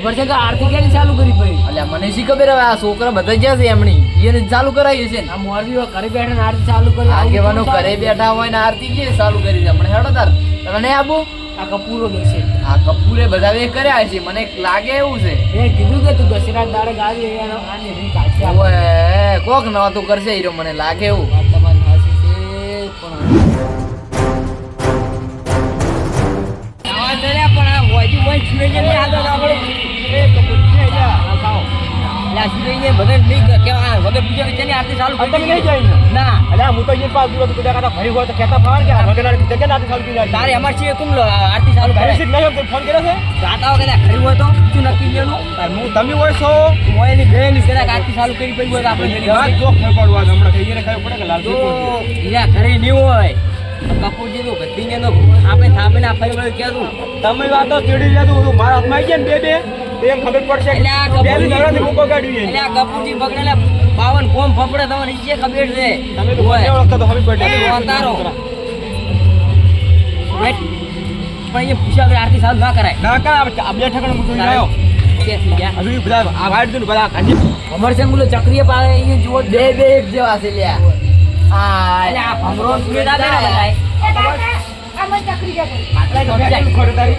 ખબર છે કે આરતી ક્યારે ચાલુ કરી ભાઈ? એટલે મને શી ખબર હવે આ છોકરા બધા જ્યાં છે એમની એને ચાલુ કરાવી છે ને? આ મોરબી ઘરે બેઠા ને આરતી ચાલુ કરી આગેવાનો ઘરે બેઠા હોય ને આરતી કે ચાલુ કરી છે? મને હેડો તાર. તમે નહીં આપો આ કપૂરો દેશે આ કપૂરે બધા બે કર્યા છે. મને લાગે એવું છે. મેં કીધું કે તું દશરા દાડે ગાડી એનો આની રીત કાઢશે ઓએ કોક નવાતું કરશે હીરો મને લાગે એવું. તમારી છે પણ આવા દર્યા પણ આ હોજી હોય છુઈ જઈને આગળ આપણે એ કપૂર છે જા ખાઓ લા છુઈ જઈને ભગત નહીં કે કે આ વગર પૂજા કે તેની આરતી ચાલુ કરી તમે નહીં દીધી. જઈને? ના અલ્યા હું તો અહીંયા તારે અમાર છે કુમ આરતી ચાલુ કરે નહીં ફોન કર્યો છે રાતા વગર ખરી હોય તો શું નક્કી લેનું હું તમે હોય છો મોયની બેન કદાચ આરતી ચાલુ કરી પડી હોય તો આપણે હમણાં કહીએ ને કે લાલ હીરા ઘરે હોય કપૂરજી નું ગદ્દીને નો આપણે થાપીને આ તમે વાતો ચીડી જતું મારા હાથમાં ને બે બે. એમ ખબર પડશે એટલે આ કે બે કપૂરજી- નવરાથી મૂકો કાઢ્યું એટલે આ કપૂરજી બગડેલા બાવન ગોમ ફફડે તમને નીચે ખબર છે. તમે તો કોને ઓળખતા તો ખબર પડે. એ પણ અહીંયા પૂછ્યા વગર આરતી ચાલુ ના કરાય. ના કા આ બે ઠેકાણે આવ્યો હજુ બધા આ વાડ દઉં બધા કાઢી ચક્રીય પાડે અહીંયા જુઓ બે બે એક જેવા છે લ્યા. આ એટલે આ ભમરો આવે ને બધાય. આટલા જ આટલા ખોટું તારી.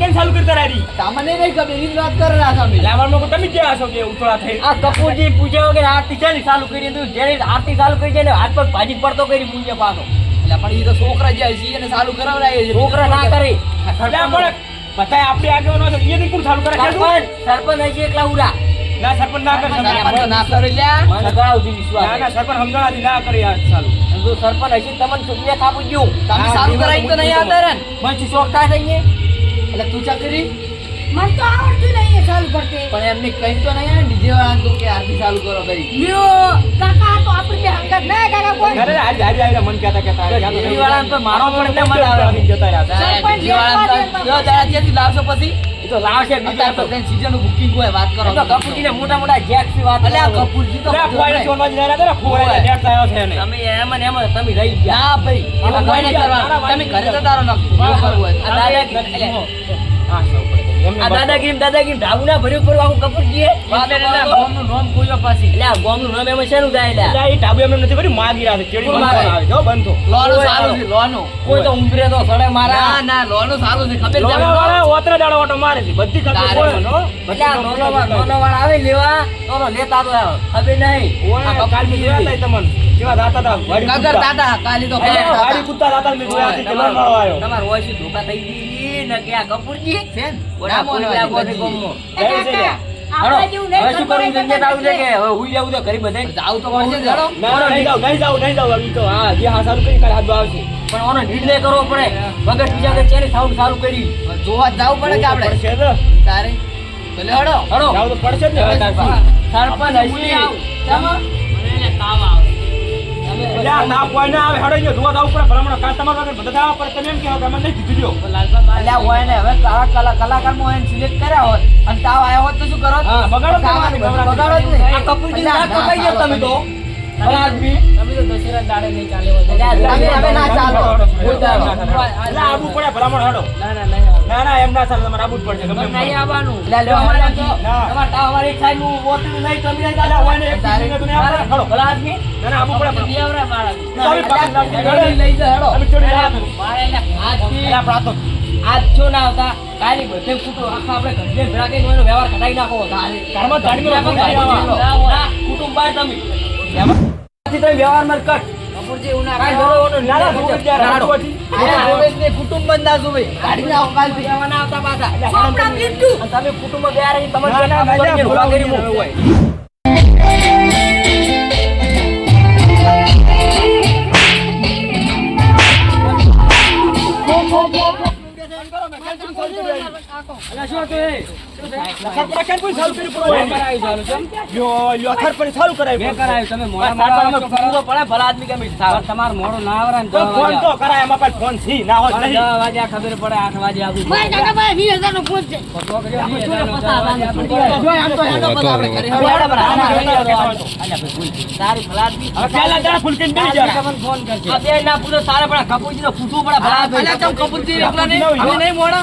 કેમ ચાલુ કરતા રહી? તમને નહીં ખબર એની વાત કરે રહ્યા સામે. એટલે આમાં તમે ક્યાં હશો કે ઉતળા થઈ? આ કપૂરજી પૂછ્યા વગર આરતી ચાલી ચાલુ કરી દીધું જેને આરતી ચાલુ કરી છે ને હાથ પર ભાજી પડતો કરી મુંજે પાછો. એટલે પણ એ તો છોકરા જાય છે એને ચાલુ કરાવડાવે છે. છોકરા ના કરી. બધાય આપણી આગેવાનો છે, ઈ નહીં ચાલુ કરે. સરપંચ સરપંચ હશે એકલા ઉડા ના સરપંચ ના કરે તો ના. કરે લ્યા મને સુધી વિશ્વાસ. ના ના છે. સરપંચ સમજાણાથી ના કરે યાર ચાલુ. સરપંચ હશે ને તમને ચૂંટણી કાપી ગયું તમે સારું એ કરાવી તો નહીં આવતા રે ને. મને શું શોખ થાય છે? એટલે તું ચકરી મને તો આવડતું નહીં ચાલુ કરતે. પણ એમને કઈ તો નહીં આવે ડીજે વાળા તો કે આરતી ચાલુ કરો કરી લ્યો કાકા તો આપણે બે હંગાત ના કાકા કોઈ અરે આજ આજ આજ મન કહેતા કહેતા. ડીજે વાળાને તો મારો પણ એટલે મજા આવે. જતા રહ્યા. સરપંચ ડીજે વાળા તો લેવા દસ ત્યાંથી લાવશો પછી. તો લાવશે બીજા તો બધાને સીઝન બુકિંગ હોય વાત કરો. તો કપૂરજીને મોટા મોટા જેકથી વાત આ કપૂરજી તો ફુવાઈને ચોરવા જ રહ્યા હતા ફોરે ઓય. થયો છે ને તમે એમ ને એમ તમે રહી ગયા. ભાઈ એમાં કોઈ નહીં કરવાનું તમે ઘરે તો તારો જો કરવું હોય. તો. આ દાદાગીરી હા, દાદાગીરી દાદાગીરી ઢાબુ ના ભર્યું કરવા આખું કપૂરજીએ? વાત એટલે એટલે એટલે નામ કોઈયો પાછી એટલે આ ગોમનું નામ એમાં શેનું થાય એટલે એટલે આ ટાબુ એમને નથી કર્યું, માગી. ચેડી કોણ બંધ? આવે. જો બંધ લોનો સારું છે લોનો કોઈ તો ઉંબરે તો સડે મારા ના ના લોનો સારું છે ખબર છે લોનાવાળા ઓતરે દાડો ઓટો મારે છે. બધી ખબર તારે હોય. એટલે આ નાનો વા- વાળા આવે લેવા તો તો લેતા તો ખબર નહીં ઓય, કાલ મેં જોયા તમને. કેવા જાતા હતા, વાડી કગર કૂદતા. કાલી તો વાડી તાતા. કૂદતા જાતા જોયા છે કે તમારો લોનાવાળો આવ્યો. તમારો ઓછી ધોકા થઈ ગઈ ને કે આ કપૂરજી છે ને? ના મોનો કોઈ હજી કોઈ બધી. ગમો. એ કાકા હાલો, આપણે જેવું નહીં હવે શું કરવું? કરવાનું આવું છે કે? હવે હુઈ જવું તો ઘરે બધાય? જાવું તો પડશે જ. હેડો. ના, ના, નહીં જાઉં, નહીં જાઉં, નહીં જાઉં. તો. હા, જે હા સારું કરી કાલે હાથ આવશે. પણ ઓનો નિર્ણય કરવો પડે. વગર બીજા કે ચેની સાઉન્ડ સારું કરી? જોવા જાવ પડે કે આપણે? પડશે તો. તારે હેડો તો ને. સરપંચ તાપ હોય ને આવે, હેડો પડે. ભલામણો કાલ તમારા વગર બધા પડે. તમે એમ કહો કે નહીં કીધું લ્યો. અલ્યા હોય ને હવે કલા કલા કલાકારમાં હોય ને સિલેક્ટ કર્યા હોત અને તાવ આવ્યો હોત તો શું કરો બગાડો નહીં. બગાડો આ કપૂરજી ના કપાઈ ગયા તમે તો આદમી તમે હવે ના ચાલો કોઈ પડે ભલામણ હેડો. ના ના એમ ના ચાલે તમારે આવવું જ પડશે ગમે નહીં આવવાનું લે, લ્યો, અમારે તો- ના. તમારે તાવ વાળી સાઈડનું ઓતરું નહીં તમે નહીં એટલે હોય ને એક તારે- બીજીને તો નહીં આવડે. હેડો. ભલા આદમી ના ના આવવું પડે કપૂરજી આવડે મારા તો આવી લાગી. હેડો, લઈ જા હેડો અમે ચોરી રહ્યા મારે એટલે આજથી એટલે આ તો આજ છો ના આવતા કાલી બધે કૂટો આખા આપણે ઘરને ભેળા એનો વ્યવહાર કઢાઈ નાખો ઘરમાં ગાડીમાં ના, ના, કુટુંબ બાર તમે તમે વ્યવહારમાં કટ કપૂરજી એવું ના કાંઈ કરો. જોડો ઓનો ના, ના, નિર્ણય જોડે કરજો. ત્યારે રાડો. હાડુંથી. આ જોડે ને કુટુંબ આવતા પાછા લીધું અને તમે કુટુંબ ગયા રહી તમે ના, ના, ના, કરીને ના, ઊભા કરી બોલાવો તમારે મોડું ના આવડે ને તો દસ ફોન તો કરાય એમાં પાછું ફોન છે ના હોય નહીં દસ વાગ્યા ખબર પડે આઠ વાગે આવું મારા કાકા પાસે વીસ હજારનો ફોન છે તો તો કર્યો, વીસ હજારનો દસ વાગે આપવું પડે. જો આમ તો હેડો બધા આપણે ઘરે હેડો. હેડો બરા, આમાં આમાં હેડો, હેડો, હેડો. અલ્યા ભાઈ ભૂલ થઈ. તારી ભલા આદમી. હવે પહેલા જરા ફૂલકીને જરા. ફોન કરશે. બે ના પૂછો, પૂછવું પડે ભલા કપૂરજી એકલા નહીં? નહીં મોડા?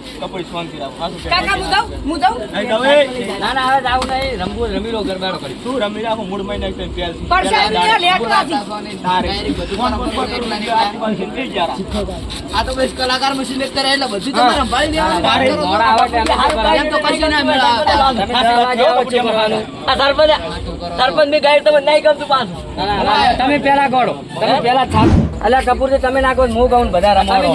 કુદાડો? ઈ આ શોટ છે, ઓકે. હવે કાલથી અમે તમને ફોન કરી ફોન કરવા પડે સરપંચ કોઈ પૂછીને જ વગાડશું. આરતીએ કરી કરી છે પાછી. આ તો ભાઈ દસ વાગ્યા. બસ બધા જતા રહીને આરતી ના મજા આવે ઓ, સરપંચ. એ તમારા કાકો ચાર મોટા વાગે છે, મોટા. ઓય, કપૂર શાંતિ રાખો. આ શું કાકા જાઉં? નહીં, ના ના હવે જાવું નહીં રમવું રમી લો ગરબાડો કરી શું રમી રાખો મૂળ મહિને એક ટાઈમ જરા. આ તો બસ કલાકાર મશીન એક કરે એટલે બધું તમારે સંભાળી દેવાનું. તો કશું ના મેળ તમે દસ વાગે આવો આ સરપંચ સરપંચ બી ગાઈડ તમને નહીં ગમતું પાછું તમે પેલા ગોળો તમે પેલા અલ્યા કપૂર તમે નાખો હું ગાઉન બધા રમાડો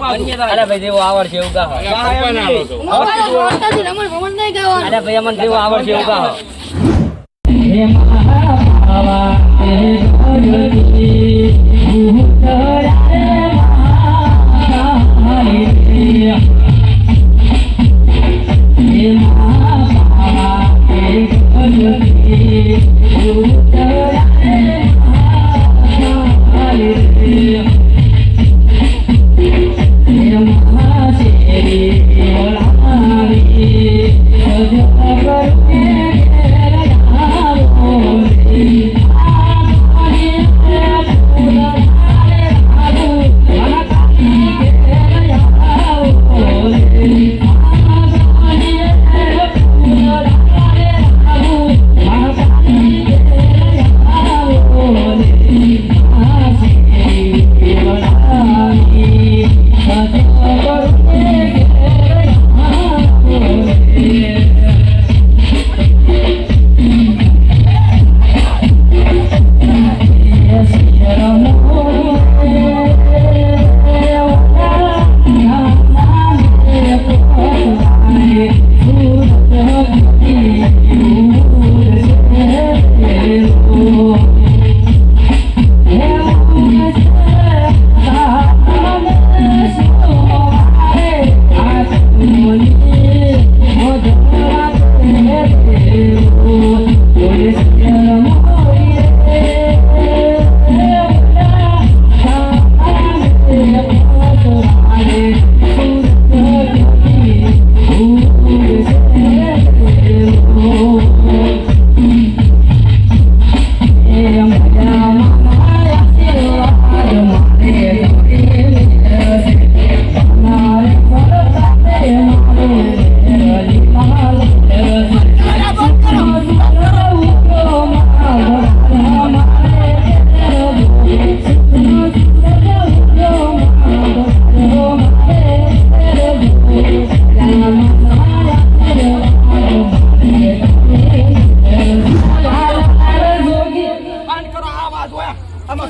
પાછું. અરે ભાઈ જેવું એવું ગાહો. અરે ભાઈ અમને જેવું આવડશે એવું ગાહો બંધ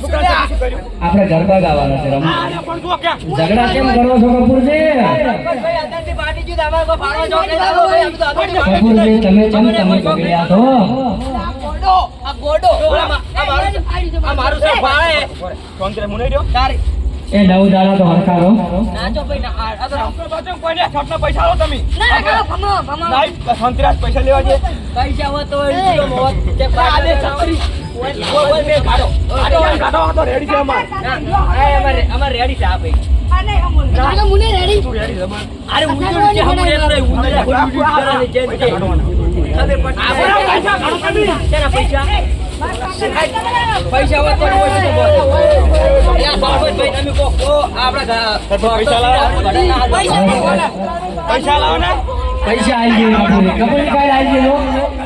આપણે ગરબા ગાવાના છે ઝઘડા કેમ કરો છો કપૂરજી? કપૂરજી તમે કેમ તમે ઝઘડ્યા છો. એ નવ દાડા તો હરકારો પૈસા તમે. લેવા છે પૈસા ખબર પૈસા? પૈસા? લાવો. ને. પૈસા આવી ગયો. કપૂરજી આવી ગયો.